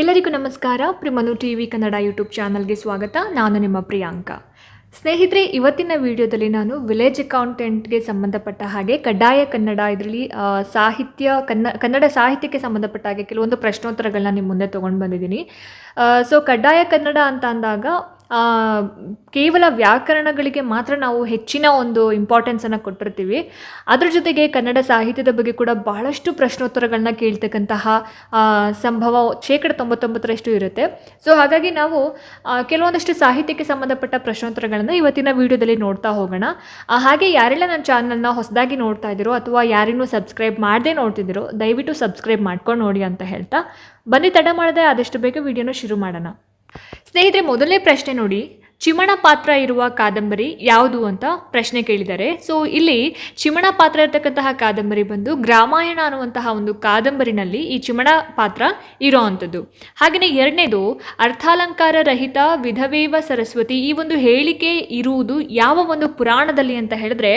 ಎಲ್ಲರಿಗೂ ನಮಸ್ಕಾರ. ಪ್ರಿಮನು ಟಿ ವಿ ಕನ್ನಡ ಯೂಟ್ಯೂಬ್ ಚಾನಲ್ಗೆ ಸ್ವಾಗತ. ನಾನು ನಿಮ್ಮ ಪ್ರಿಯಾಂಕ. ಸ್ನೇಹಿತರೆ, ಇವತ್ತಿನ ವಿಡಿಯೋದಲ್ಲಿ ನಾನು ವಿಲೇಜ್ ಅಕೌಂಟೆಂಟ್ಗೆ ಸಂಬಂಧಪಟ್ಟ ಹಾಗೆ ಕಡ್ಡಾಯ ಕನ್ನಡ ಇದರಲ್ಲಿ ಸಾಹಿತ್ಯ, ಕನ್ನ, ಕನ್ನಡ ಸಾಹಿತ್ಯಕ್ಕೆ ಸಂಬಂಧಪಟ್ಟ ಹಾಗೆ ಕೆಲವೊಂದು ಪ್ರಶ್ನೋತ್ತರಗಳನ್ನ ನಿಮ್ಮ ಮುಂದೆ ತೊಗೊಂಡು ಬಂದಿದ್ದೀನಿ ಸೊ ಕಡ್ಡಾಯ ಕನ್ನಡ ಅಂತ ಅಂದಾಗ ಕೇವಲ ವ್ಯಾಕರಣಗಳಿಗೆ ಮಾತ್ರ ನಾವು ಹೆಚ್ಚಿನ ಒಂದು ಇಂಪಾರ್ಟೆನ್ಸನ್ನು ಕೊಟ್ಟಿರ್ತೀವಿ. ಅದ್ರ ಜೊತೆಗೆ ಕನ್ನಡ ಸಾಹಿತ್ಯದ ಬಗ್ಗೆ ಕೂಡ ಬಹಳಷ್ಟು ಪ್ರಶ್ನೋತ್ತರಗಳನ್ನ ಕೇಳ್ತಕ್ಕಂತಹ ಸಂಭವ ಶೇಕಡ ತೊಂಬತ್ತೊಂಬತ್ತರಷ್ಟು ಇರುತ್ತೆ. ಸೊ ಹಾಗಾಗಿ ನಾವು ಕೆಲವೊಂದಷ್ಟು ಸಾಹಿತ್ಯಕ್ಕೆ ಸಂಬಂಧಪಟ್ಟ ಪ್ರಶ್ನೋತ್ತರಗಳನ್ನು ಇವತ್ತಿನ ವಿಡಿಯೋದಲ್ಲಿ ನೋಡ್ತಾ ಹೋಗೋಣ. ಹಾಗೆ ಯಾರೆಲ್ಲ ನನ್ನ ಚಾನಲ್ನ ಹೊಸದಾಗಿ ನೋಡ್ತಾ ಇದ್ದೀರೋ ಅಥವಾ ಯಾರಿನ್ನೂ ಸಬ್ಸ್ಕ್ರೈಬ್ ಮಾಡದೆ ನೋಡ್ತಿದ್ದೀರೋ, ದಯವಿಟ್ಟು ಸಬ್ಸ್ಕ್ರೈಬ್ ಮಾಡ್ಕೊಂಡು ನೋಡಿ ಅಂತ ಹೇಳ್ತಾ. ಬನ್ನಿ, ತಡ ಮಾಡದೆ ಆದಷ್ಟು ಬೇಗ ವಿಡಿಯೋನ ಶುರು ಮಾಡೋಣ. ಸ್ನೇಹಿತರೆ ಮೊದಲನೇ ಪ್ರಶ್ನೆ ನೋಡಿ. ಚಿಮಣ ಪಾತ್ರ ಇರುವ ಕಾದಂಬರಿ ಯಾವುದು ಅಂತ ಪ್ರಶ್ನೆ ಕೇಳಿದ್ದಾರೆ. ಸೊ ಇಲ್ಲಿ ಚಿಮಣ ಪಾತ್ರ ಇರತಕ್ಕಂತಹ ಕಾದಂಬರಿ ಬಂದು ಗ್ರಾಮಾಯಣ ಅನ್ನುವಂತಹ ಒಂದು ಕಾದಂಬರಿನಲ್ಲಿ ಈ ಚಿಮಣ ಪಾತ್ರ ಇರೋ ಅಂಥದ್ದು ಹಾಗೆಯೇ ಎರಡನೇದು, ಅರ್ಥಾಲಂಕಾರ ರಹಿತ ವಿಧವೇವ ಸರಸ್ವತಿ ಈ ಒಂದು ಹೇಳಿಕೆ ಇರುವುದು ಯಾವ ಒಂದು ಪುರಾಣದಲ್ಲಿ ಅಂತ ಹೇಳಿದ್ರೆ,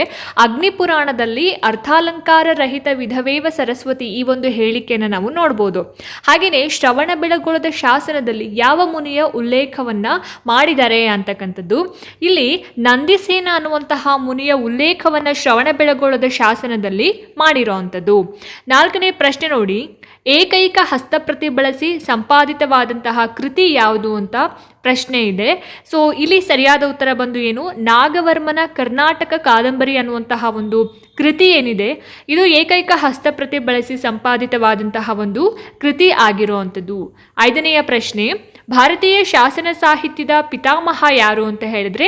ಅಗ್ನಿ ಪುರಾಣದಲ್ಲಿ ಅರ್ಥಾಲಂಕಾರ ರಹಿತ ವಿಧವೇವ ಸರಸ್ವತಿ ಈ ಒಂದು ಹೇಳಿಕೆಯನ್ನು ನಾವು ನೋಡ್ಬೋದು. ಹಾಗೆಯೇ ಶ್ರವಣ ಬೆಳಗೊಳದ ಶಾಸನದಲ್ಲಿ ಯಾವ ಮುನಿಯ ಉಲ್ಲೇಖವನ್ನ ಮಾಡಿದ್ದಾರೆ ಅಂತಕ್ಕಂಥದ್ದು ಇಲ್ಲಿ ನಂದಿಸೇನ ಅನ್ನುವಂತಹ ಮುನಿಯ ಉಲ್ಲೇಖವನ್ನ ಶ್ರವಣ ಬೆಳಗೊಳದ ಶಾಸನದಲ್ಲಿ ಮಾಡಿರೋ ಅಂಥದ್ದು ನಾಲ್ಕನೇ ಪ್ರಶ್ನೆ ನೋಡಿ. ಏಕೈಕ ಹಸ್ತಪ್ರತಿ ಬಳಸಿ ಸಂಪಾದಿತವಾದಂತಹ ಕೃತಿ ಯಾವುದು ಅಂತ ಪ್ರಶ್ನೆ ಇದೆ. ಸೊ ಇಲ್ಲಿ ಸರಿಯಾದ ಉತ್ತರ ಬಂದು ಏನು? ನಾಗವರ್ಮನ ಕರ್ನಾಟಕ ಕಾದಂಬರಿ ಅನ್ನುವಂತಹ ಒಂದು ಕೃತಿ ಏನಿದೆ? ಇದು ಏಕೈಕ ಹಸ್ತಪ್ರತಿ ಬಳಸಿ ಸಂಪಾದಿತವಾದಂತಹ ಒಂದು ಕೃತಿ ಆಗಿರುವಂಥದ್ದು. ಐದನೆಯ ಪ್ರಶ್ನೆ. ಭಾರತೀಯ ಶಾಸನ ಸಾಹಿತ್ಯದ ಪಿತಾಮಹ ಯಾರು ಅಂತ ಹೇಳಿದ್ರೆ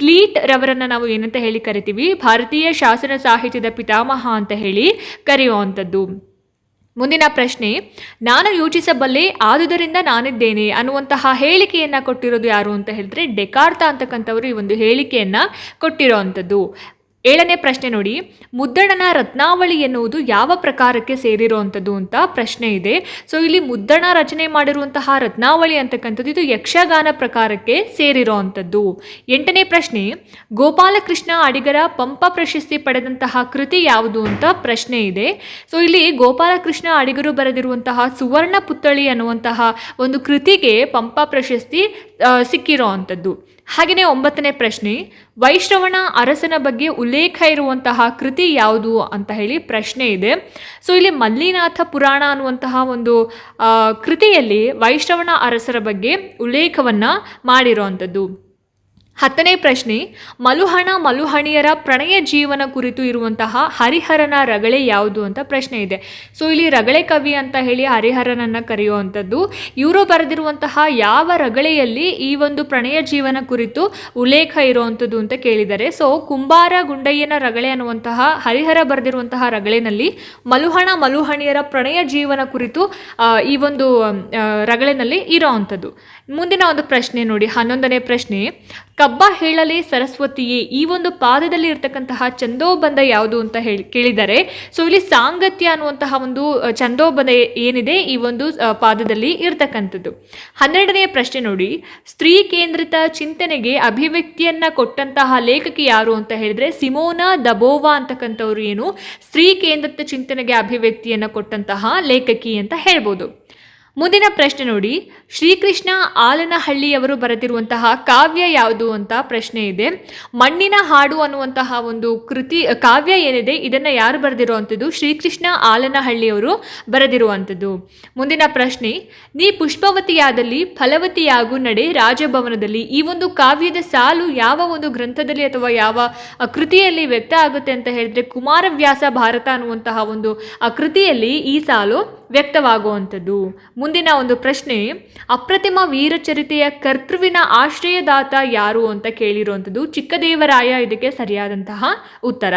ಪ್ಲೀಟ್ ರವರನ್ನ ನಾವು ಏನಂತ ಹೇಳಿ ಕರಿತೀವಿ. ಭಾರತೀಯ ಶಾಸನ ಸಾಹಿತ್ಯದ ಪಿತಾಮಹ ಅಂತ ಹೇಳಿ ಕರೆಯುವಂಥದ್ದು. ಮುಂದಿನ ಪ್ರಶ್ನೆ, ನಾನು ಯೋಚಿಸಬಲ್ಲೆ ಆದುದರಿಂದ ನಾನಿದ್ದೇನೆ ಅನ್ನುವಂತಹ ಹೇಳಿಕೆಯನ್ನು ಕೊಟ್ಟಿರೋದು ಯಾರು ಅಂತ ಹೇಳಿದ್ರೆ ಡೆಕಾರ್ತ ಅಂತಕ್ಕಂಥವರು ಈ ಒಂದು ಹೇಳಿಕೆಯನ್ನು ಕೊಟ್ಟಿರೋ ಅಂಥದ್ದು ಏಳನೇ ಪ್ರಶ್ನೆ ನೋಡಿ ಮುದ್ದಣನ ರತ್ನಾವಳಿ ಎನ್ನುವುದು ಯಾವ ಪ್ರಕಾರಕ್ಕೆ ಸೇರಿರುವಂಥದ್ದು ಅಂತ ಪ್ರಶ್ನೆ ಇದೆ. ಸೊ ಇಲ್ಲಿ ಮುದ್ದಣ ರಚನೆ ಮಾಡಿರುವಂತಹ ರತ್ನಾವಳಿ ಅಂತಕ್ಕಂಥದ್ದು ಇದು ಯಕ್ಷಗಾನ ಪ್ರಕಾರಕ್ಕೆ ಸೇರಿರುವಂಥದ್ದು ಎಂಟನೇ ಪ್ರಶ್ನೆ ಗೋಪಾಲಕೃಷ್ಣ ಅಡಿಗರ ಪಂಪ ಪ್ರಶಸ್ತಿ ಪಡೆದಂತಹ ಕೃತಿ ಯಾವುದು ಅಂತ ಪ್ರಶ್ನೆ ಇದೆ. ಸೊ ಇಲ್ಲಿ ಗೋಪಾಲಕೃಷ್ಣ ಅಡಿಗರು ಬರೆದಿರುವಂತಹ ಸುವರ್ಣ ಪುತ್ಥಳಿ ಅನ್ನುವಂತಹ ಒಂದು ಕೃತಿಗೆ ಪಂಪ ಪ್ರಶಸ್ತಿ ಆ, ಸಿಕ್ಕಿರೋ ಅಂಥದ್ದು ಹಾಗೆಯೇ ಒಂಬತ್ತನೇ ಪ್ರಶ್ನೆ, ವೈಶ್ರವಣ ಅರಸನ ಬಗ್ಗೆ ಉಲ್ಲೇಖ ಇರುವಂತಹ ಕೃತಿ ಯಾವುದು ಅಂತ ಹೇಳಿ ಪ್ರಶ್ನೆ ಇದೆ. ಸೊ ಇಲ್ಲಿ ಮಲ್ಲಿನಾಥ ಪುರಾಣ ಅನ್ನುವಂತಹ ಒಂದು ಕೃತಿಯಲ್ಲಿ ವೈಶ್ರವಣ ಅರಸರ ಬಗ್ಗೆ ಉಲ್ಲೇಖವನ್ನು ಮಾಡಿರುವಂಥದ್ದು. ಹತ್ತನೇ ಪ್ರಶ್ನೆ, ಮಲುಹಣ ಮಲುಹಣಿಯರ ಪ್ರಣಯ ಜೀವನ ಕುರಿತು ಇರುವಂತಹ ಹರಿಹರನ ರಗಳೆ ಯಾವುದು ಅಂತ ಪ್ರಶ್ನೆ ಇದೆ. ಸೊ ಇಲ್ಲಿ ರಗಳೆ ಕವಿ ಅಂತ ಹೇಳಿ ಹರಿಹರನನ್ನ ಕರೆಯುವಂಥದ್ದು, ಇವರು ಬರೆದಿರುವಂತಹ ಯಾವ ರಗಳೆಯಲ್ಲಿ ಈ ಒಂದು ಪ್ರಣಯ ಜೀವನ ಕುರಿತು ಉಲ್ಲೇಖ ಇರುವಂಥದ್ದು ಅಂತ ಕೇಳಿದ್ದಾರೆ ಸೊ ಕುಂಬಾರ ಗುಂಡಯ್ಯನ ರಗಳೆ ಅನ್ನುವಂತಹ, ಹರಿಹರ ಬರೆದಿರುವಂತಹ ರಗಳೆನಲ್ಲಿ ಮಲುಹಣ ಮಲುಹಣಿಯರ ಪ್ರಣಯ ಜೀವನ ಕುರಿತು ಈ ಒಂದು ರಗಳೆನಲ್ಲಿ ಇರೋ ಅಂಥದ್ದು ಮುಂದಿನ ಒಂದು ಪ್ರಶ್ನೆ ನೋಡಿ, ಹನ್ನೊಂದನೇ ಪ್ರಶ್ನೆ. ಕಬ್ಬ ಹೇಳಲಿ ಸರಸ್ವತಿಯೇ, ಈ ಒಂದು ಪಾದದಲ್ಲಿ ಇರ್ತಕ್ಕಂತಹ ಚಂದೋಬಂಧ ಯಾವುದು ಅಂತ ಹೇಳಿ ಕೇಳಿದ್ದಾರೆ ಸೊ ಇಲ್ಲಿ ಸಾಂಗತ್ಯ ಅನ್ನುವಂತಹ ಒಂದು ಚಂದೋಬಂಧ ಏನಿದೆ ಈ ಒಂದು ಪಾದದಲ್ಲಿ ಇರ್ತಕ್ಕಂಥದ್ದು. ಹನ್ನೆರಡನೆಯ ಪ್ರಶ್ನೆ ನೋಡಿ, ಸ್ತ್ರೀ ಕೇಂದ್ರಿತ ಚಿಂತನೆಗೆ ಅಭಿವ್ಯಕ್ತಿಯನ್ನ ಕೊಟ್ಟಂತಹ ಲೇಖಕಿ ಯಾರು ಅಂತ ಹೇಳಿದ್ರೆ, ಸಿಮೋನಾ ದಬೋವಾ ಅಂತಕ್ಕಂಥವ್ರು ಏನು, ಸ್ತ್ರೀ ಕೇಂದ್ರಿತ ಚಿಂತನೆಗೆ ಅಭಿವ್ಯಕ್ತಿಯನ್ನ ಕೊಟ್ಟಂತಹ ಲೇಖಕಿ ಅಂತ ಹೇಳ್ಬೋದು. ಮುಂದಿನ ಪ್ರಶ್ನೆ ನೋಡಿ ಶ್ರೀಕೃಷ್ಣ ಆಲನಹಳ್ಳಿಯವರು ಬರೆದಿರುವಂತಹ ಕಾವ್ಯ ಯಾವುದು ಅಂತ ಪ್ರಶ್ನೆ ಇದೆ. ಮಣ್ಣಿನ ಹಾಡು ಅನ್ನುವಂತಹ ಒಂದು ಕೃತಿ, ಕಾವ್ಯ ಏನಿದೆ, ಇದನ್ನು ಯಾರು ಬರೆದಿರುವಂಥದ್ದು? ಶ್ರೀಕೃಷ್ಣ ಆಲನಹಳ್ಳಿಯವರು ಬರೆದಿರುವಂಥದ್ದು. ಮುಂದಿನ ಪ್ರಶ್ನೆ, ನೀ ಪುಷ್ಪವತಿಯಾದಲ್ಲಿ ಫಲವತಿಯಾಗು ನಡೆ ರಾಜಭವನದಲ್ಲಿ, ಈ ಒಂದು ಕಾವ್ಯದ ಸಾಲು ಯಾವ ಒಂದು ಗ್ರಂಥದಲ್ಲಿ ಅಥವಾ ಯಾವ ಕೃತಿಯಲ್ಲಿ ವ್ಯಕ್ತ ಆಗುತ್ತೆ ಅಂತ ಹೇಳಿದ್ರೆ ಕುಮಾರವ್ಯಾಸ ಭಾರತ ಅನ್ನುವಂತಹ ಒಂದು ಕೃತಿಯಲ್ಲಿ ಈ ಸಾಲು ವ್ಯಕ್ತವಾಗುವಂಥದ್ದು. ಮುಂದಿನ ಒಂದು ಪ್ರಶ್ನೆ ಅಪ್ರತಿಮ ವೀರಚರಿತೆಯ ಕರ್ತೃವಿನ ಆಶ್ರಯದಾತ ಯಾರು ಅಂತ ಕೇಳಿರುವಂಥದ್ದು ಚಿಕ್ಕದೇವರಾಯ ಇದಕ್ಕೆ ಸರಿಯಾದಂತಹ ಉತ್ತರ.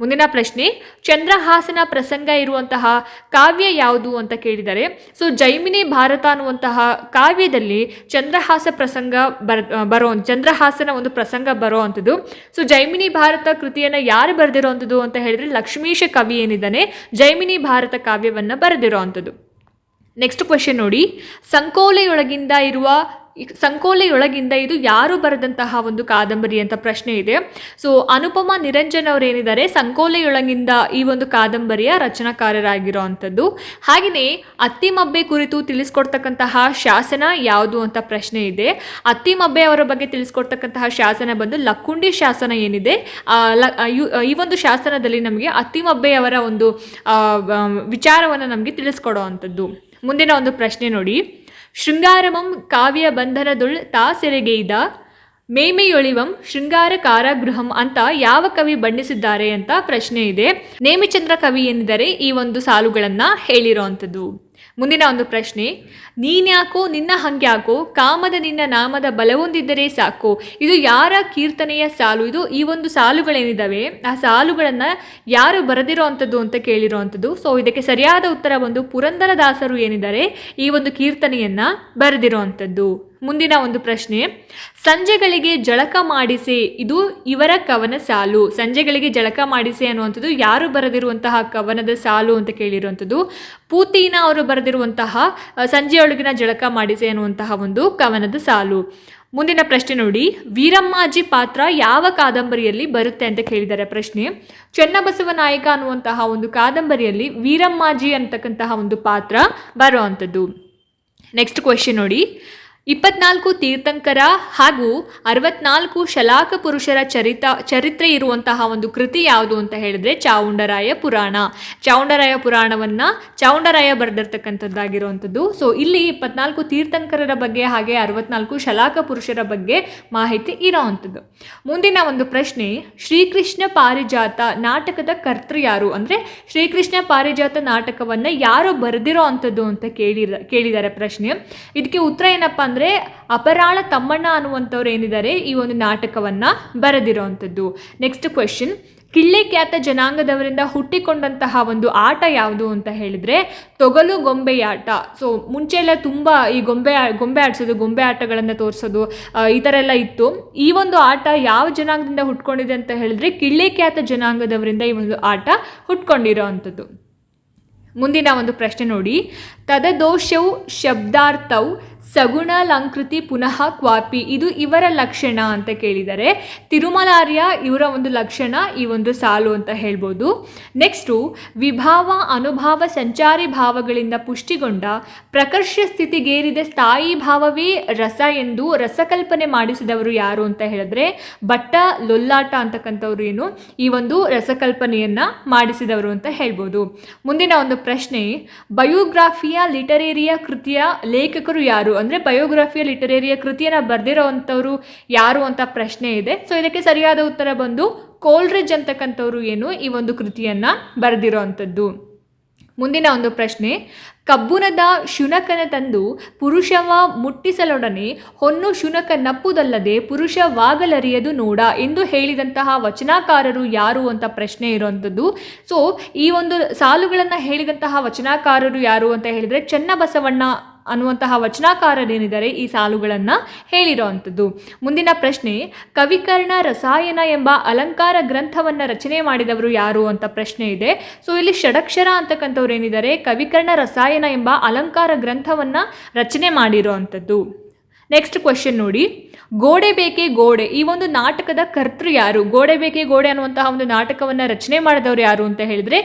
ಮುಂದಿನ ಪ್ರಶ್ನೆ, ಚಂದ್ರಹಾಸನ ಪ್ರಸಂಗ ಇರುವಂತಹ ಕಾವ್ಯ ಯಾವುದು ಅಂತ ಕೇಳಿದರೆ, ಸೊ ಜೈಮಿನಿ ಭಾರತ ಅನ್ನುವಂತಹ ಕಾವ್ಯದಲ್ಲಿ ಚಂದ್ರಹಾಸ ಪ್ರಸಂಗ ಬರ್, ಬರೋ, ಚಂದ್ರಹಾಸನ ಒಂದು ಪ್ರಸಂಗ ಬರೋ ಅಂಥದ್ದು. ಸೊ ಜೈಮಿನಿ ಭಾರತ ಕೃತಿಯನ್ನು ಯಾರು ಬರೆದಿರೋ ಅಂತ ಹೇಳಿದ್ರೆ ಲಕ್ಷ್ಮೀಶ ಕವಿ ಏನಿದ್ದಾನೆ, ಜೈಮಿನಿ ಭಾರತ ಕಾವ್ಯವನ್ನು ಬರೆದಿರೋ ಅಂಥದ್ದು. ನೆಕ್ಸ್ಟ್ ಕ್ವಶನ್ ನೋಡಿ. ಸಂಕೋಲೆಯೊಳಗಿಂದ ಇರುವ ಸಂಕೋಲೆಯೊಳಗಿಂದ ಇದು ಯಾರು ಬರೆದಂತಹ ಒಂದು ಕಾದಂಬರಿ ಅಂತ ಪ್ರಶ್ನೆ ಇದೆ. ಸೊ ಅನುಪಮ ನಿರಂಜನ್ ಅವರು ಏನಿದ್ದಾರೆ? ಸಂಕೋಲೆಯೊಳಗಿಂದ ಈ ಒಂದು ಕಾದಂಬರಿಯ ರಚನಾಕಾರರಾಗಿರೋ ಅಂಥದ್ದು ಹಾಗೆಯೇ ಅತ್ತಿಮಬ್ಬೆ ಕುರಿತು ತಿಳಿಸ್ಕೊಡ್ತಕ್ಕಂತಹ ಶಾಸನ ಯಾವುದು ಅಂತ ಪ್ರಶ್ನೆ ಇದೆ. ಅತ್ತಿಮಬ್ಬೆ ಅವರ ಬಗ್ಗೆ ತಿಳಿಸ್ಕೊಡ್ತಕ್ಕಂತಹ ಶಾಸನ ಬಂದು ಲಕ್ಕುಂಡಿ ಶಾಸನ ಏನಿದೆ? ಈ ಒಂದು ಶಾಸನದಲ್ಲಿ ನಮಗೆ ಅತ್ತಿಮಬ್ಬೆಯವರ ಒಂದು ವಿಚಾರವನ್ನು ನಮಗೆ ತಿಳಿಸ್ಕೊಡೋ ಅಂಥದ್ದು ಮುಂದಿನ ಒಂದು ಪ್ರಶ್ನೆ ನೋಡಿ. ಶೃಂಗಾರಮಂ ಕಾವ್ಯ ಬಂಧನದುಳ್ ತಾ ಸೆರೆಗೈದ ಮೇಮೆಯೊಳಿವಂ ಶೃಂಗಾರ ಕಾರಾಗೃಹಂ ಅಂತ ಯಾವ ಕವಿ ಬಣ್ಣಿಸಿದ್ದಾರೆ ಅಂತ ಪ್ರಶ್ನೆ ಇದೆ. ನೇಮಿಚಂದ್ರ ಕವಿ ಏನಿದ್ದಾರೆ ಈ ಒಂದು ಸಾಲುಗಳನ್ನು ಹೇಳಿರೋ ಅಂಥದ್ದು. ಮುಂದಿನ ಒಂದು ಪ್ರಶ್ನೆ. ನೀನ್ಯಾಕೋ ನಿನ್ನ ಹಂಗ್ಯಾಕೋ, ಕಾಮದ ನಿನ್ನ ನಾಮದ ಬಲವೊಂದಿದ್ದರೆ ಸಾಕು. ಇದು ಯಾರ ಕೀರ್ತನೆಯ ಸಾಲು? ಇದು ಈ ಒಂದು ಸಾಲುಗಳೇನಿದ್ದಾವೆ ಆ ಸಾಲುಗಳನ್ನು ಯಾರು ಬರೆದಿರೋ ಅಂಥದ್ದು ಅಂತ ಕೇಳಿರೋ ಅಂಥದ್ದು ಸೊ ಇದಕ್ಕೆ ಸರಿಯಾದ ಉತ್ತರ ಒಂದು ಪುರಂದರದಾಸರು ಏನಿದ್ದಾರೆ, ಈ ಒಂದು ಕೀರ್ತನೆಯನ್ನು ಬರೆದಿರೋ ಅಂಥದ್ದು ಮುಂದಿನ ಒಂದು ಪ್ರಶ್ನೆ. ಸಂಜೆಗಳಿಗೆ ಜಳಕ ಮಾಡಿಸಿ, ಇದು ಇವರ ಕವನ ಸಾಲು. ಸಂಜೆಗಳಿಗೆ ಜಳಕ ಮಾಡಿಸಿ ಅನ್ನುವಂಥದ್ದು ಯಾರು ಬರೆದಿರುವಂತಹ ಕವನದ ಸಾಲು ಅಂತ ಕೇಳಿರುವಂಥದ್ದು. ಪೂತೀನ ಅವರು ಬರೆದಿರುವಂತಹ ಸಂಜೆಯೊಳಗಿನ ಜಳಕ ಮಾಡಿಸಿ ಅನ್ನುವಂತಹ ಒಂದು ಕವನದ ಸಾಲು. ಮುಂದಿನ ಪ್ರಶ್ನೆ ನೋಡಿ. ವೀರಮ್ಮಾಜಿ ಪಾತ್ರ ಯಾವ ಕಾದಂಬರಿಯಲ್ಲಿ ಬರುತ್ತೆ ಅಂತ ಕೇಳಿದ್ದಾರೆ ಪ್ರಶ್ನೆ. ಚೆನ್ನಬಸವ ನಾಯಕ ಅನ್ನುವಂತಹ ಒಂದು ಕಾದಂಬರಿಯಲ್ಲಿ ವೀರಮ್ಮಾಜಿ ಅಂತಕ್ಕಂತಹ ಒಂದು ಪಾತ್ರ ಬರುವಂಥದ್ದು. ನೆಕ್ಸ್ಟ್ ಕ್ವೆಶನ್ ನೋಡಿ. ಇಪ್ಪತ್ನಾಲ್ಕು ತೀರ್ಥಂಕರ ಹಾಗೂ ಅರವತ್ನಾಲ್ಕು ಶಲಾಕ ಪುರುಷರ ಚರಿತ, ಚರಿತ್ರೆ ಇರುವಂತಹ ಒಂದು ಕೃತಿ ಯಾವುದು ಅಂತ ಹೇಳಿದ್ರೆ ಚಾವುಂಡರಾಯ ಪುರಾಣ. ಚಾವುಂಡರಾಯ ಪುರಾಣವನ್ನ ಚಾವುಂಡರಾಯ ಬರೆದಿರ್ತಕ್ಕಂಥದ್ದಾಗಿರುವಂಥದ್ದು. ಸೊ ಇಲ್ಲಿ ಇಪ್ಪತ್ನಾಲ್ಕು ತೀರ್ಥಂಕರರ ಬಗ್ಗೆ ಹಾಗೆ ಅರವತ್ನಾಲ್ಕು ಶಲಾಕ ಪುರುಷರ ಬಗ್ಗೆ ಮಾಹಿತಿ ಇರೋವಂಥದ್ದು. ಮುಂದಿನ ಒಂದು ಪ್ರಶ್ನೆ, ಶ್ರೀಕೃಷ್ಣ ಪಾರಿಜಾತ ನಾಟಕದ ಕರ್ತೃ ಯಾರು? ಅಂದರೆ ಶ್ರೀಕೃಷ್ಣ ಪಾರಿಜಾತ ನಾಟಕವನ್ನ ಯಾರು ಬರೆದಿರೋ ಅಂಥದ್ದು ಅಂತ ಕೇಳಿರ ಕೇಳಿದ್ದಾರೆ ಪ್ರಶ್ನೆ. ಇದಕ್ಕೆ ಉತ್ತರ ಏನಪ್ಪ ಅಂದರೆ ಅಪರಾಳ ತಮ್ಮಣ್ಣ ಅನ್ನುವಂಥವ್ರು ಏನಿದ್ದಾರೆ ಈ ಒಂದು ನಾಟಕವನ್ನು ಬರೆದಿರೋ ಅಂಥದ್ದು ನೆಕ್ಸ್ಟ್ ಕ್ವೆಶನ್ ಕಿಳ್ಳೆ ಖ್ಯಾತ ಜನಾಂಗದವರಿಂದ ಹುಟ್ಟಿಕೊಂಡಂತಹ ಒಂದು ಆಟ ಯಾವುದು ಅಂತ ಹೇಳಿದ್ರೆ ತೊಗಲು ಗೊಂಬೆಯಾಟ ಸೊ ಮುಂಚೆ ಎಲ್ಲ ತುಂಬ ಈ ಗೊಂಬೆ ಗೊಂಬೆ ಆಡಿಸೋದು, ಗೊಂಬೆ ಆಟಗಳನ್ನು ತೋರಿಸೋದು ಈ ಥರ ಎಲ್ಲ ಇತ್ತು. ಈ ಒಂದು ಆಟ ಯಾವ ಜನಾಂಗದಿಂದ ಹುಟ್ಕೊಂಡಿದೆ ಅಂತ ಹೇಳಿದ್ರೆ ಕಿಳ್ಳೆ ಖ್ಯಾತ ಜನಾಂಗದವರಿಂದ ಈ ಒಂದು ಆಟ ಹುಟ್ಕೊಂಡಿರೋ ಅಂಥದ್ದು ಮುಂದಿನ ಒಂದು ಪ್ರಶ್ನೆ ನೋಡಿ. ತದದೋಷವು ಶಬ್ದಾರ್ಥೌ ಸಗುಣಾಲಂಕೃತಿ ಪುನಃ ಕ್ವಾಪಿ, ಇದು ಇವರ ಲಕ್ಷಣ ಅಂತ ಕೇಳಿದರೆ, ತಿರುಮಲಾರ್ಯ ಇವರ ಒಂದು ಲಕ್ಷಣ, ಈ ಒಂದು ಸಾಲು ಅಂತ ಹೇಳ್ಬೋದು. ನೆಕ್ಸ್ಟು ವಿಭಾವ, ಅನುಭಾವ, ಸಂಚಾರಿ ಭಾವಗಳಿಂದ ಪುಷ್ಟಿಗೊಂಡ ಪ್ರಕರ್ಷ ಸ್ಥಿತಿಗೇರಿದ ಸ್ಥಾಯಿ ಭಾವವೇ ರಸ ಎಂದು ರಸಕಲ್ಪನೆ ಮಾಡಿಸಿದವರು ಯಾರು ಅಂತ ಹೇಳಿದ್ರೆ ಬಟ್ಟ ಲೊಲ್ಲಾಟ ಅಂತಕ್ಕಂಥವ್ರು ಏನು, ಈ ಒಂದು ರಸಕಲ್ಪನೆಯನ್ನ ಮಾಡಿಸಿದವರು ಅಂತ ಹೇಳ್ಬೋದು. ಮುಂದಿನ ಒಂದು ಪ್ರಶ್ನೆ, ಬಯೋಗ್ರಾಫಿಯ, ಲಿಟರೇರಿಯ ಕೃತಿಯ ಲೇಖಕರು ಯಾರು ಅಂದರೆ ಬಯೋಗ್ರಫಿಯ ಲಿಟರೇರಿಯ ಕೃತಿಯನ್ನು ಬರೆದಿರೋ ಅಂಥವ್ರು ಯಾರು ಅಂತ ಪ್ರಶ್ನೆ ಇದೆ. ಸೊ ಇದಕ್ಕೆ ಸರಿಯಾದ ಉತ್ತರ ಬಂದು ಕೋಲ್ರಿಜ್ ಅಂತಕ್ಕಂಥವ್ರು ಏನು ಈ ಒಂದು ಕೃತಿಯನ್ನು ಬರೆದಿರೋ ಅಂಥದ್ದು. ಮುಂದಿನ ಒಂದು ಪ್ರಶ್ನೆ, ಕಬ್ಬುನದ ಶುನಕನ ತಂದು ಪುರುಷವ ಮುಟ್ಟಿಸಲೊಡನೆ ಹೊನ್ನು ಶುನಕ ನಪ್ಪುದಲ್ಲದೆ ಪುರುಷವಾಗಲರಿಯದು ನೋಡ ಎಂದು ಹೇಳಿದಂತಹ ವಚನಾಕಾರರು ಯಾರು ಅಂತ ಪ್ರಶ್ನೆ ಇರುವಂಥದ್ದು ಸೊ ಈ ಒಂದು ಸಾಲುಗಳನ್ನು ಹೇಳಿದಂತಹ ವಚನಾಕಾರರು ಯಾರು ಅಂತ ಹೇಳಿದರೆ, ಚನ್ನಬಸವಣ್ಣ ಅನ್ನುವಂತಹ ವಚನಾಕಾರರೇನಿದ್ದಾರೆ ಈ ಸಾಲುಗಳನ್ನು ಹೇಳಿರೋ ಮುಂದಿನ ಪ್ರಶ್ನೆ, ಕವಿಕರ್ಣ ರಸಾಯನ ಎಂಬ ಅಲಂಕಾರ ಗ್ರಂಥವನ್ನು ರಚನೆ ಮಾಡಿದವರು ಯಾರು ಅಂತ ಪ್ರಶ್ನೆ ಇದೆ. ಸೊ ಇಲ್ಲಿ ಷಡಕ್ಷರ ಅಂತಕ್ಕಂಥವ್ರು ಏನಿದ್ದಾರೆ ಕವಿಕರ್ಣ ರಸಾಯನ ಎಂಬ ಅಲಂಕಾರ ಗ್ರಂಥವನ್ನು ರಚನೆ ಮಾಡಿರೋ ನೆಕ್ಸ್ಟ್ ಕ್ವೆಶನ್ ನೋಡಿ. ಗೋಡೆ ಬೇಕೆ ಗೋಡೆ? ಈ ಒಂದು ನಾಟಕದ ಕರ್ತೃ ಯಾರು? ಗೋಡೆ ಬೇಕೆ ಗೋಡೆ ಅನ್ನುವಂತಹ ಒಂದು ನಾಟಕವನ್ನು ರಚನೆ ಮಾಡಿದವರು ಯಾರು ಅಂತ ಹೇಳಿದ್ರೆ,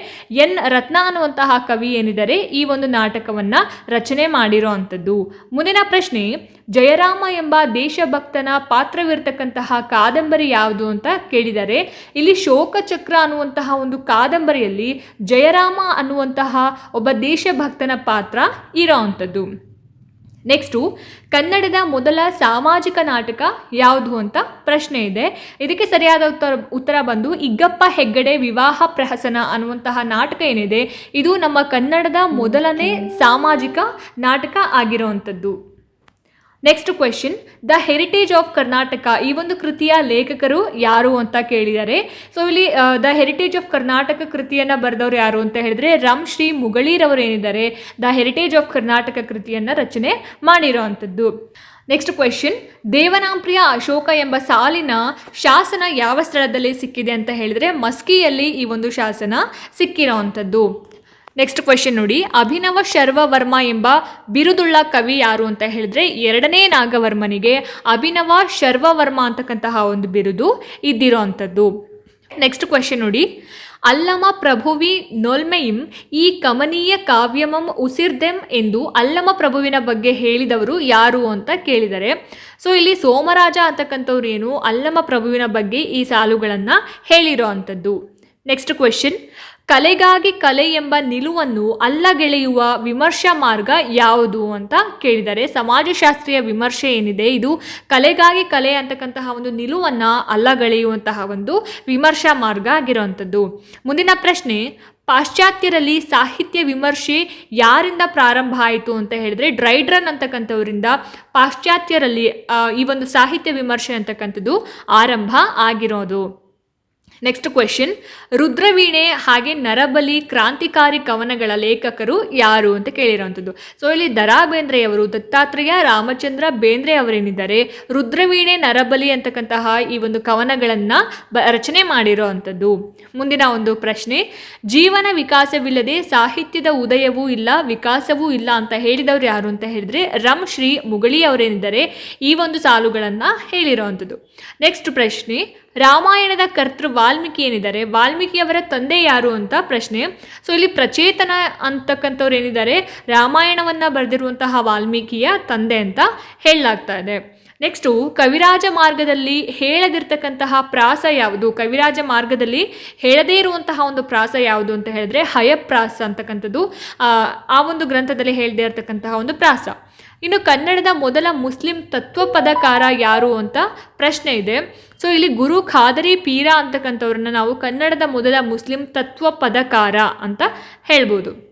ಎನ್. ರತ್ನ ಅನ್ನುವಂತಹ ಕವಿ ಏನಿದ್ದಾರೆ, ಈ ಒಂದು ನಾಟಕವನ್ನು ರಚನೆ ಮಾಡಿರೋ ಅಂಥದ್ದು. ಮುಂದಿನ ಪ್ರಶ್ನೆ, ಜಯರಾಮ ಎಂಬ ದೇಶಭಕ್ತನ ಪಾತ್ರವಿರ್ತಕ್ಕಂತಹ ಕಾದಂಬರಿ ಯಾವುದು ಅಂತ ಕೇಳಿದ್ದಾರೆ ಇಲ್ಲಿ ಶೋಕಚಕ್ರ ಅನ್ನುವಂತಹ ಒಂದು ಕಾದಂಬರಿಯಲ್ಲಿ ಜಯರಾಮ ಅನ್ನುವಂತಹ ಒಬ್ಬ ದೇಶಭಕ್ತನ ಪಾತ್ರ ಇರೋ ಅಂಥದ್ದು. ನೆಕ್ಸ್ಟು ಕನ್ನಡದ ಮೊದಲ ಸಾಮಾಜಿಕ ನಾಟಕ ಯಾವುದು ಅಂತ ಪ್ರಶ್ನೆ ಇದೆ. ಇದಕ್ಕೆ ಸರಿಯಾದ ಉತ್ತರ ಉತ್ತರ ಬಂದು ಇಗ್ಗಪ್ಪ ಹೆಗ್ಗಡೆ ವಿವಾಹ ಪ್ರಹಸನ ಅನ್ನುವಂತಹ ನಾಟಕ ಏನಿದೆ. ಇದು ನಮ್ಮ ಕನ್ನಡದ ಮೊದಲನೇ ಸಾಮಾಜಿಕ ನಾಟಕ ಆಗಿರುವಂಥದ್ದು next question the heritage of Karnataka ಈ ಒಂದು ಕೃತಿಯ ಲೇಖಕರು ಯಾರು ಅಂತ ಕೇಳಿದ್ದಾರೆ ಸೊ ಇಲ್ಲಿ ದ ಹೆರಿಟೇಜ್ ಆಫ್ ಕರ್ನಾಟಕ ಕೃತಿಯನ್ನು ಬರೆದವರು ಯಾರು ಅಂತ ಹೇಳಿದ್ರೆ ರಾಮ್ ಶ್ರೀ ಮುಗಳೀರವರು ಏನಿದ್ದಾರೆ ದ ಹೆರಿಟೇಜ್ ಆಫ್ ಕರ್ನಾಟಕ ಕೃತಿಯನ್ನು ರಚನೆ ಮಾಡಿರೋ ಅಂಥದ್ದು. ನೆಕ್ಸ್ಟ್ ಕ್ವೆಶನ್ ದೇವನಾಂಪ್ರಿಯ ಅಶೋಕ ಎಂಬ ಸಾಲಿನ ಶಾಸನ ಯಾವ ಸ್ಥಳದಲ್ಲಿ ಸಿಕ್ಕಿದೆ ಅಂತ ಹೇಳಿದ್ರೆ, ಮಸ್ಕಿಯಲ್ಲಿ ಈ ಒಂದು ಶಾಸನ ಸಿಕ್ಕಿರೋ ಅಂಥದ್ದು. ನೆಕ್ಸ್ಟ್ ಕ್ವೆಶನ್ ನೋಡಿ. ಅಭಿನವ ಶರ್ವವರ್ಮ ಎಂಬ ಬಿರುದುಳ್ಳ ಕವಿ ಯಾರು ಅಂತ ಹೇಳಿದ್ರೆ ಎರಡನೇ ನಾಗವರ್ಮನಿಗೆ ಅಭಿನವ ಶರ್ವವರ್ಮ ಅಂತಕ್ಕಂತಹ ಒಂದು ಬಿರುದು ಇದ್ದಿರೋ ಅಂಥದ್ದು ನೆಕ್ಸ್ಟ್ ಕ್ವೆಶನ್ ನೋಡಿ. ಅಲ್ಲಮ ಪ್ರಭುವಿ ನೊಲ್ಮೆಯಿಂ ಈ ಕಮನೀಯ ಕಾವ್ಯಮಂ ಉಸಿರ್ದೆಂ ಎಂದು ಅಲ್ಲಮ ಪ್ರಭುವಿನ ಬಗ್ಗೆ ಹೇಳಿದವರು ಯಾರು ಅಂತ ಕೇಳಿದರೆ. ಸೊ ಇಲ್ಲಿ ಸೋಮರಾಜ ಅಂತಕ್ಕಂಥವ್ರು ಏನು? ಅಲ್ಲಮ ಪ್ರಭುವಿನ ಬಗ್ಗೆ ಈ ಸಾಲುಗಳನ್ನು ಹೇಳಿರೋ ಅಂಥದ್ದು ನೆಕ್ಸ್ಟ್ ಕ್ವೆಶನ್ ಕಲೆಗಾಗಿ ಕಲೆ ಎಂಬ ನಿಲುವನ್ನು ಅಲ್ಲಗೆಳೆಯುವ ವಿಮರ್ಶಾ ಮಾರ್ಗ ಯಾವುದು ಅಂತ ಕೇಳಿದರೆ ಸಮಾಜಶಾಸ್ತ್ರೀಯ ವಿಮರ್ಶೆ ಏನಿದೆ? ಇದು ಕಲೆಗಾಗಿ ಕಲೆ ಅಂತಕ್ಕಂತಹ ಒಂದು ನಿಲುವನ್ನು ಅಲ್ಲಗೆಳೆಯುವಂತಹ ಒಂದು ವಿಮರ್ಶಾ ಮಾರ್ಗ ಆಗಿರುವಂಥದ್ದು. ಮುಂದಿನ ಪ್ರಶ್ನೆ, ಪಾಶ್ಚಾತ್ಯರಲ್ಲಿ ಸಾಹಿತ್ಯ ವಿಮರ್ಶೆ ಯಾರಿಂದ ಪ್ರಾರಂಭ ಆಯಿತು ಅಂತ ಹೇಳಿದ್ರೆ, ಡ್ರೈಡ್ರನ್ ಅಂತಕ್ಕಂಥವರಿಂದ ಪಾಶ್ಚಾತ್ಯರಲ್ಲಿ ಈ ಒಂದು ಸಾಹಿತ್ಯ ವಿಮರ್ಶೆ ಅಂತಕ್ಕಂಥದ್ದು ಆರಂಭ ಆಗಿರೋದು. ನೆಕ್ಸ್ಟ್ ಕ್ವೆಶನ್ ರುದ್ರವೀಣೆ ಹಾಗೆ ನರಬಲಿ ಕ್ರಾಂತಿಕಾರಿ ಕವನಗಳ ಲೇಖಕರು ಯಾರು ಅಂತ ಕೇಳಿರುವಂಥದ್ದು. ಸೊ ಇಲ್ಲಿ ದರಾ ಬೇಂದ್ರೆಯವರು ದತ್ತಾತ್ರೇಯ, ರಾಮಚಂದ್ರ ಬೇಂದ್ರೆ ಅವರೇನಿದ್ದಾರೆ? ರುದ್ರವೀಣೆ, ನರಬಲಿ ಅಂತಕ್ಕಂತಹ ಈ ಒಂದು ಕವನಗಳನ್ನು ಬ, ರಚನೆ ಮಾಡಿರೋ ಅಂಥದ್ದು ಮುಂದಿನ ಒಂದು ಪ್ರಶ್ನೆ. ಜೀವನ ವಿಕಾಸವಿಲ್ಲದೆ ಸಾಹಿತ್ಯದ ಉದಯವೂ ಇಲ್ಲ, ವಿಕಾಸವೂ ಇಲ್ಲ ಅಂತ ಹೇಳಿದವರು ಯಾರು ಅಂತ ಹೇಳಿದ್ರೆ ರಮ್ ಶ್ರೀ ಮುಗಳಿ ಅವರೇನಿದ್ದಾರೆ? ಈ ಒಂದು ಸಾಲುಗಳನ್ನು ಹೇಳಿರೋ ಅಂಥದ್ದು ನೆಕ್ಸ್ಟ್ ಪ್ರಶ್ನೆ. ರಾಮಾಯಣದ ಕರ್ತೃ ವಾಲ್ಮೀಕಿ ಏನಿದ್ದಾರೆ? ವಾಲ್ಮೀಕಿಯವರ ತಂದೆ ಯಾರು ಅಂತ ಪ್ರಶ್ನೆ. ಸೊ ಇಲ್ಲಿ ಪ್ರಚೇತನ ಅಂತಕ್ಕಂಥವ್ರು ಏನಿದ್ದಾರೆ? ರಾಮಾಯಣವನ್ನು ಬರೆದಿರುವಂತಹ ವಾಲ್ಮೀಕಿಯ ತಂದೆ ಅಂತ ಹೇಳಲಾಗ್ತಾ ಇದೆ. ನೆಕ್ಸ್ಟು ಕವಿರಾಜ ಮಾರ್ಗದಲ್ಲಿ ಹೇಳದಿರ್ತಕ್ಕಂತಹ ಪ್ರಾಸ ಯಾವುದು? ಕವಿರಾಜ ಮಾರ್ಗದಲ್ಲಿ ಹೇಳದೇ ಇರುವಂತಹ ಒಂದು ಪ್ರಾಸ ಯಾವುದು ಅಂತ ಹೇಳಿದ್ರೆ ಹಯಪ್ರಾಸ ಅಂತಕ್ಕಂಥದ್ದು. ಆ, ಒಂದು ಗ್ರಂಥದಲ್ಲಿ ಹೇಳದೇ ಇರತಕ್ಕಂತಹ ಒಂದು ಪ್ರಾಸ. ಇನ್ನು ಕನ್ನಡದ ಮೊದಲ ಮುಸ್ಲಿಂ ತತ್ವಪದಕಾರ ಯಾರು ಅಂತ ಪ್ರಶ್ನೆ ಇದೆ. ಸೊ ಇಲ್ಲಿ ಗುರು ಖಾದರಿ ಪೀರ ಅಂತಕ್ಕಂಥವ್ರನ್ನ ನಾವು ಕನ್ನಡದ ಮೊದಲ ಮುಸ್ಲಿಂ ತತ್ವಪದಕಾರ ಅಂತ ಹೇಳ್ಬೋದು.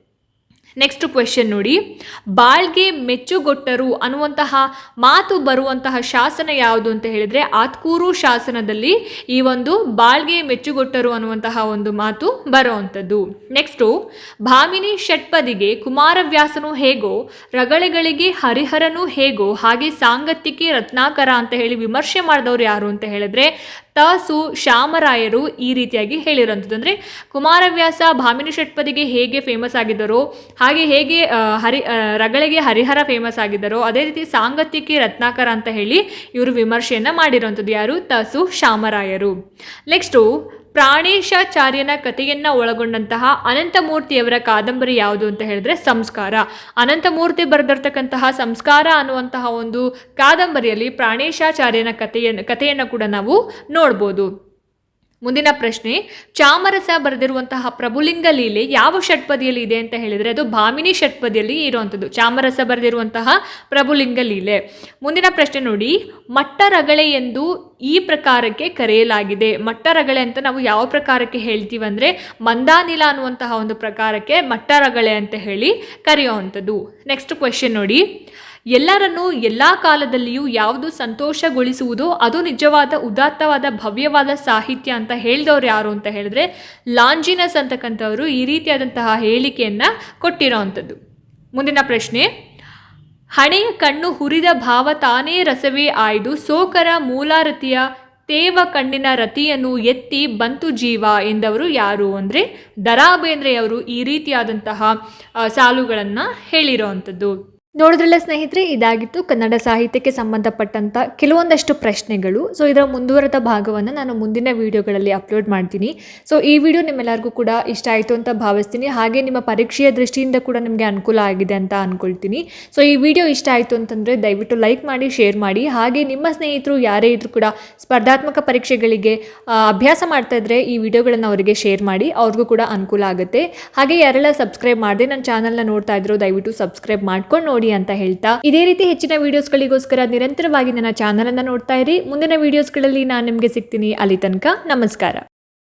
ನೆಕ್ಸ್ಟ್ ಕ್ವೆಶನ್ ನೋಡಿ. ಬಾಳ್ಗೆ ಮೆಚ್ಚುಗೊಟ್ಟರು ಅನ್ನುವಂತಹ ಮಾತು ಬರುವಂತಹ ಶಾಸನ ಯಾವುದು ಅಂತ ಹೇಳಿದ್ರೆ ಆತ್ಕೂರು ಶಾಸನದಲ್ಲಿ ಈ ಒಂದು ಬಾಳ್ಗೆ ಮೆಚ್ಚುಗೊಟ್ಟರು ಅನ್ನುವಂತಹ ಒಂದು ಮಾತು ಬರುವಂಥದ್ದು. ನೆಕ್ಸ್ಟು ಭಾಮಿನಿ ಷಟ್ಪದಿಗೆ ಕುಮಾರವ್ಯಾಸನು ಹೇಗೋ, ರಗಳೆಗಳಿಗೆ ಹರಿಹರನು ಹೇಗೋ, ಹಾಗೆ ಸಾಂಗತ್ಯಕ್ಕೆ ರತ್ನಾಕರ ಅಂತ ಹೇಳಿ ವಿಮರ್ಶೆ ಮಾಡಿದವರು ಯಾರು ಅಂತ ಹೇಳಿದ್ರೆ ತ ಶ್ಯಾಮರಾಯರು ಈ ರೀತಿಯಾಗಿ ಹೇಳಿರೋಂಥದ್ದು ಅಂದರೆ ಕುಮಾರವ್ಯಾಸ ಭಾಮಿನಿ ಷಟ್ಪದಿಗೆ ಹೇಗೆ ಫೇಮಸ್ ಆಗಿದ್ದರೋ, ಹಾಗೆ ಹೇಗೆ ಹರಿ ರಗಳಿಗೆ ಹರಿಹರ ಫೇಮಸ್ ಆಗಿದ್ದರೋ, ಅದೇ ರೀತಿ ಸಾಂಗತ್ಯಕ್ಕೆ ರತ್ನಾಕರ ಅಂತ ಹೇಳಿ ಇವರು ವಿಮರ್ಶೆಯನ್ನು ಮಾಡಿರೋಂಥದ್ದು ಯಾರು? ತಾಸು ಶ್ಯಾಮರಾಯರು. ನೆಕ್ಸ್ಟು ಪ್ರಾಣೇಶಾಚಾರ್ಯನ ಕಥೆಯನ್ನು ಒಳಗೊಂಡಂತಹ ಅನಂತಮೂರ್ತಿಯವರ ಕಾದಂಬರಿ ಯಾವುದು ಅಂತ ಹೇಳಿದ್ರೆ ಸಂಸ್ಕಾರ. ಅನಂತಮೂರ್ತಿ ಬರೆದಿರ್ತಕ್ಕಂತಹ ಸಂಸ್ಕಾರ ಅನ್ನುವಂತಹ ಒಂದು ಕಾದಂಬರಿಯಲ್ಲಿ ಪ್ರಾಣೇಶಾಚಾರ್ಯನ ಕಥೆಯನ್ನು ಕಥೆಯನ್ನು ಕೂಡ ನಾವು ನೋಡ್ಬೋದು. ಮುಂದಿನ ಪ್ರಶ್ನೆ, ಚಾಮರಸ ಬರೆದಿರುವಂತಹ ಪ್ರಭುಲಿಂಗ ಲೀಲೆ ಯಾವ ಷಟ್ಪದಿಯಲ್ಲಿ ಇದೆ ಅಂತ ಹೇಳಿದರೆ ಅದು ಭಾಮಿನಿ ಷಟ್ಪದಿಯಲ್ಲಿ ಇರುವಂಥದ್ದು, ಚಾಮರಸ ಬರೆದಿರುವಂತಹ ಪ್ರಭುಲಿಂಗ ಲೀಲೆ. ಮುಂದಿನ ಪ್ರಶ್ನೆ ನೋಡಿ, ಮಟ್ಟರಗಳೆ ಎಂದು ಈ ಪ್ರಕಾರಕ್ಕೆ ಕರೆಯಲಾಗಿದೆ. ಮಟ್ಟರಗಳೆ ಅಂತ ನಾವು ಯಾವ ಪ್ರಕಾರಕ್ಕೆ ಹೇಳ್ತೀವಿ ಮಂದಾನಿಲ ಅನ್ನುವಂತಹ ಒಂದು ಪ್ರಕಾರಕ್ಕೆ ಮಟ್ಟರಗಳೆ ಅಂತ ಹೇಳಿ ಕರೆಯುವಂಥದ್ದು. ನೆಕ್ಸ್ಟ್ ಕ್ವೆಶನ್ ನೋಡಿ ಎಲ್ಲರನ್ನೂ ಎಲ್ಲ ಕಾಲದಲ್ಲಿಯೂ ಯಾವುದು ಸಂತೋಷಗೊಳಿಸುವುದೋ ಅದು ನಿಜವಾದ, ಉದಾತ್ತವಾದ, ಭವ್ಯವಾದ ಸಾಹಿತ್ಯ ಅಂತ ಹೇಳಿದವ್ರು ಯಾರು ಅಂತ ಹೇಳಿದ್ರೆ ಲಾಂಜಿನಸ್ ಅಂತಕ್ಕಂಥವರು ಈ ರೀತಿಯಾದಂತಹ ಹೇಳಿಕೆಯನ್ನು ಕೊಟ್ಟಿರೋ ಅಂಥದ್ದು. ಮುಂದಿನ ಪ್ರಶ್ನೆ. ಹಣೆಯ ಕಣ್ಣು ಹುರಿದ ಭಾವ ತಾನೇ ರಸವೇ ಆಯ್ದು ಸೋಕರ ಮೂಲಾರತಿಯ ತೇವ ಕಣ್ಣಿನ ರತಿಯನ್ನು ಎತ್ತಿ ಬಂತು ಜೀವ ಎಂದವರು ಯಾರು ಅಂದರೆ ದರಾ ಬೇಂದ್ರೆಯವರು ಈ ರೀತಿಯಾದಂತಹ ಸಾಲುಗಳನ್ನು ಹೇಳಿರೋ ಅಂಥದ್ದು. ನೋಡಿದ್ರಲ್ಲ ಸ್ನೇಹಿತರೆ, ಇದಾಗಿತ್ತು ಕನ್ನಡ ಸಾಹಿತ್ಯಕ್ಕೆ ಸಂಬಂಧಪಟ್ಟಂಥ ಕೆಲವೊಂದಷ್ಟು ಪ್ರಶ್ನೆಗಳು. ಸೊ ಇದರ ಮುಂದುವರೆದ ಭಾಗವನ್ನು ನಾನು ಮುಂದಿನ ವಿಡಿಯೋಗಳಲ್ಲಿ ಅಪ್ಲೋಡ್ ಮಾಡ್ತೀನಿ. ಸೊ ಈ ವಿಡಿಯೋ ನಿಮ್ಮೆಲ್ಲರಿಗೂ ಕೂಡ ಇಷ್ಟ ಆಯಿತು ಅಂತ ಭಾವಿಸ್ತೀನಿ. ಹಾಗೆ ನಿಮ್ಮ ಪರೀಕ್ಷೆಯ ದೃಷ್ಟಿಯಿಂದ ಕೂಡ ನಿಮಗೆ ಅನುಕೂಲ ಆಗಿದೆ ಅಂತ ಅಂದ್ಕೊಳ್ತೀನಿ ಸೊ ಈ ವಿಡಿಯೋ ಇಷ್ಟ ಆಯಿತು ಅಂತಂದರೆ ದಯವಿಟ್ಟು ಲೈಕ್ ಮಾಡಿ ಶೇರ್ ಮಾಡಿ. ಹಾಗೆ ನಿಮ್ಮ ಸ್ನೇಹಿತರು ಯಾರೇ ಇದ್ರೂ ಕೂಡ ಸ್ಪರ್ಧಾತ್ಮಕ ಪರೀಕ್ಷೆಗಳಿಗೆ ಅಭ್ಯಾಸ ಮಾಡ್ತಾ ಇದ್ರೆ ಈ ವಿಡಿಯೋಗಳನ್ನು ಅವರಿಗೆ ಶೇರ್ ಮಾಡಿ. ಅವ್ರಿಗೂ ಕೂಡ ಅನುಕೂಲ ಆಗುತ್ತೆ. ಹಾಗೆ ಯಾರೆಲ್ಲ ಸಬ್ಸ್ಕ್ರೈಬ್ ಮಾಡಿದೆ ನನ್ನ ಚಾನಲ್ನ ನೋಡ್ತಾ ಇದ್ರು ದಯವಿಟ್ಟು ಸಬ್ಸ್ಕ್ರೈಬ್ ಮಾಡ್ಕೊಂಡು ನೋಡಿ. ಅಂತ ಹೇಳ್ತಾ. ಇದೇ ರೀತಿ ಹೆಚ್ಚಿನ ವಿಡಿಯೋಸ್ಗಳಿಗೋಸ್ಕರ ನಿರಂತರವಾಗಿ ನನ್ನ ಚಾನಲ್ ಅನ್ನ ನೋಡ್ತಾ ಇರಿ. ಮುಂದಿನ ವಿಡಿಯೋಸ್ಗಳಲ್ಲಿ ನಾನು ನಿಮಗೆ ಸಿಗ್ತೀನಿ ಅಲ್ಲಿ ತನಕ. ನಮಸ್ಕಾರ.